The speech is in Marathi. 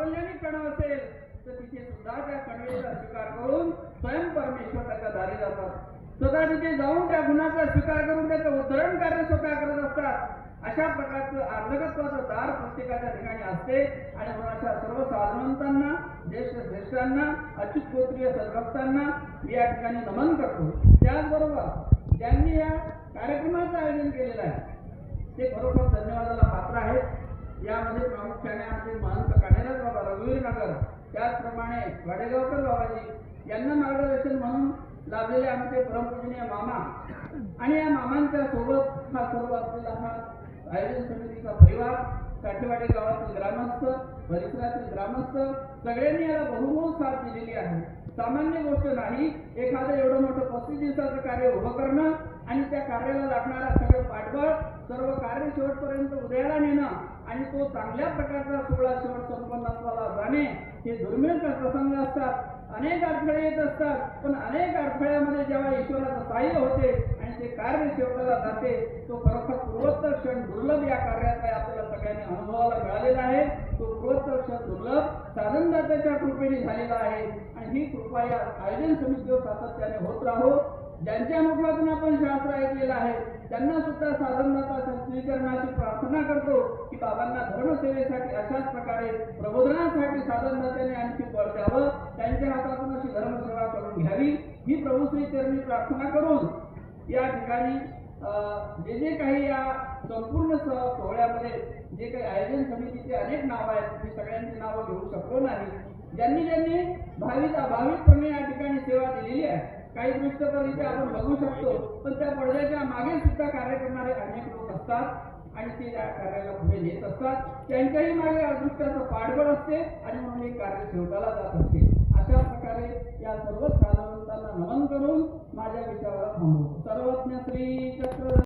प्राबल्याने कणव असेल तर तिथे सुद्धा त्या कणवेचा स्वीकार करून स्वयं परमेश्वर त्याच्या दारी जातात. स्वतः तिथे जाऊन त्या गुणाचा स्वीकार करून त्याचं उद्धरण कार्य स्वतः करत असतात. अशा प्रकारचं अर्धकत्वाचं दार प्रत्येकाच्या ठिकाणी असते आणि म्हणून अशा सर्व साधवंतांना ज्येष्ठ श्रेष्ठांना अच्युत गोत्रीय सद्भक्तांना मी या ठिकाणी नमन करतो. त्याचबरोबर ज्यांनी या कार्यक्रमाचं आयोजन केलेलं आहे ते खरोखर धन्यवादाला पात्र आहेत. यामध्ये प्रामुख्याने आमचे महंत कानेराज बाबा रघुवीर नगर त्याचप्रमाणे वाडेगावकर बाबाजी यांना मार्गदर्शन म्हणून लाभलेले आमचे परमपूजनीय मामा. आणि या मामांच्या सोबत हा सर्व असलेला हा आयोजन समितीचा परिवार साठेवाडी गावातील ग्रामस्थ परिसरातील ग्रामस्थ सगळ्यांनी याला बहुमोल साथ दिलेली आहे. सामान्य गोष्ट नाही. एखादं एवढं मोठं पस्तीस दिवसाचं कार्य उभं करणं आणि त्या कार्याला लागणारा सगळं पाठबळ सर्व कार्य शेवटपर्यंत उदयाला नेणं आणि तो चांगल्या प्रकारचा सोहळा शेवट संपन्नत्वाला जाणे हे दुर्मिळ प्रसंग असतात. अनेक अडथळे येत असतात. पण अनेक अडथळ्यामध्ये जेव्हा ईश्वराचं साह्य होते आणि ते कार्य शेवटाला जाते तो खरोखर पूर्वोत्तर क्षण दुर्लभ या कार्याचा आपल्याला सगळ्यांनी अनुभवाला मिळालेला आहे. तो पूर्वोत्तर क्षण दुर्लभ साधनदात्याच्या कृपेने झालेला आहे. आणि ही कृपा या आयोजन समितीवर सातत्याने होत राहो. ज्यांच्या मुखातून आपण शास्त्र ऐकलेलं आहे त्यांना सुद्धा साधनदाता स्वीकरणाची प्रार्थना करतो की बाबांना धर्मसेवेसाठी अशाच प्रकारे प्रबोधना प्रबोधनासाठी साधनदात्याने आणखी बळ द्यावं त्यांच्या हातातून अशी धर्मसेवा करून घ्यावी. ही प्रभूश्री चरणी प्रार्थना करून या ठिकाणी जे जे काही या संपूर्ण सोहळ्यामध्ये जे काही आयोजन समितीचे अनेक नाव आहेत मी सगळ्यांची नावं घेऊ शकलो नाही. ज्यांनी ज्यांनी भावित अभावितपणे या ठिकाणी सेवा दिलेली आहे काही दृष्ट तर इथे आपण बघू शकतो पण त्या पडद्याच्या मागे सुद्धा कार्य करणारे अनेक लोक असतात. आणि ते या कार्याला पुढे नेत असतात. त्यांच्याही मागे अदृष्टाचं पाठबळ असते आणि म्हणून हे कार्य शेवटाला जात असते. अशा प्रकारे या सर्व साधारणतांना नमन करून माझ्या विचाराला थांबवतो. सर्वज्ञ श्री चक्र